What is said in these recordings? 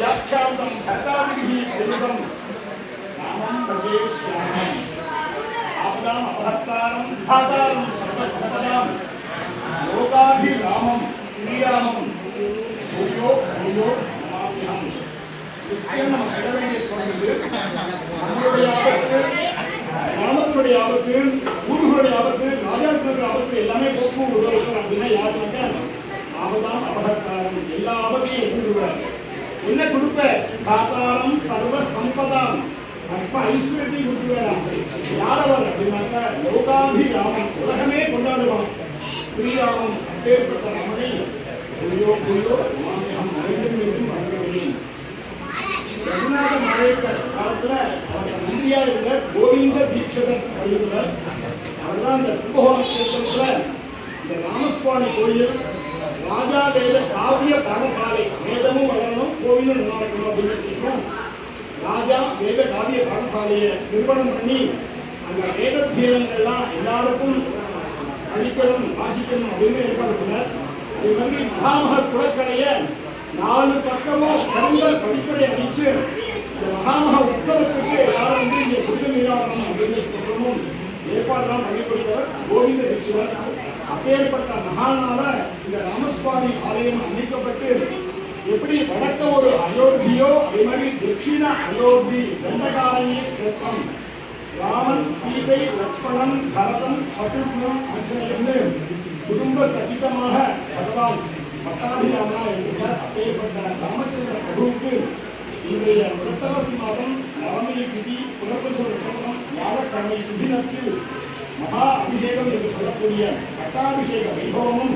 व्याख्यान्तं भर्तादिभिः प्रणीतं नामं भजे श्यामम् आपदाम् अपहर्तारं धातारं सर्वसम्पदाम् நம்மளுடைய ஆபத்து கிராமத்தினுடைய ஆபத்து ஊர்களுடைய ஆபத்து ராஜாக்களுடைய ஆபத்து எல்லாமே போக்கும் உருவாக்கும் அப்படின்னா யாருனாக்கா ஆபதாம் அபகத்தாரம் எல்லா ஆபத்தையும் எதிர்கொள்வார் என்ன கொடுப்ப? தாத்தாரம் சர்வ சம்பதாம். அற்ப ஐஸ்வர்யத்தையும் கொடுத்துருவாராம் யார் அவர் அப்படின்னாக்கா லோகாபிராமன் உலகமே கொண்டாடுவான். ஸ்ரீராமன் அப்பேற்பட்ட ரமணை புரியோ புரியோ ரகுநாத நாயக்கர் காலத்துல அவர் இருந்த கோவிந்த தீட்சிதர் வழியுள்ளர் அவர்தான் இந்த கும்பகோணம் கஷேத்திரத்துல இந்த ராமசுவாமி கோயில் ராஜா வேத காவிய பாடசாலை வேதமும் வளரணும் கோவிலும் நல்லா இருக்கணும் அப்படின்னு ராஜா வேத காவிய பாடசாலையை நிறுவனம் பண்ணி அந்த வேதத்தியனங்கள்லாம் எல்லாருக்கும் படிக்கணும் வாசிக்கணும் அப்படின்னு ஏற்பாடு பண்ணார் அதே மாதிரி மகாமக குலக்கடைய நாலு பக்கமும் கருங்கல் படிக்கலை அடிச்சு இந்த மகாமக உற்சவத்துக்கு எல்லாரும் வந்து இங்கே புரித நீராடணும் அப்படின்னு சொல்லணும் ஏற்பாடுலாம் பண்ணி கொடுத்தவர் கோவிந்த தீட்சிதர் அப்பேற்பட்ட மகானால இந்த ராமசுவாமி ஆலயம் அமைக்கப்பட்டு எப்படி வடக்க ஒரு அயோத்தியோ அதே மாதிரி தட்சிண அயோத்தி தண்டகாரண்ய கஷேத்திரம் ராமன் சீதை லக்ஷ்மணன் பரதன் சத்ருக்னன் ஆஞ்சநேயர்னு குடும்ப சகிதமாக பகவான் பட்டாபிராமனா என்கிறார் இன்றைய மாதம் நவமி திதி புனர்பசு நட்சத்திரம் வியாழக்கிழமை சுதினத்தில் மகா அபிஷேகம் என்று சொல்லக்கூடிய பட்டாபிஷேக வைபவமும்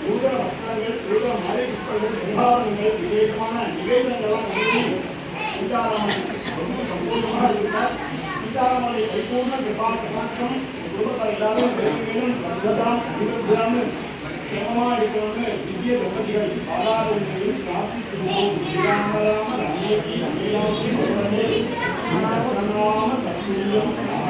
நூதன வஸ்திரங்கள் நூதன மாலை புஷ்பங்கள் விவகாரங்கள் விசேஷமான நிவேதனங்கள்லாம் நடத்தி சீதாராமன் ரொம்ப சந்தோஷமாக இருந்தார் சீதாராமனை பரிபூர்ண கிருபா கடாட்சம் குடும்பத்தார் எல்லாரும் பேசுகிறேன் வசதாம் அபிவர்தான்னு க்ஷேமமா இருக்கணும்னு திவ்ய தம்பதிகள் பாதாரங்களையும் あ、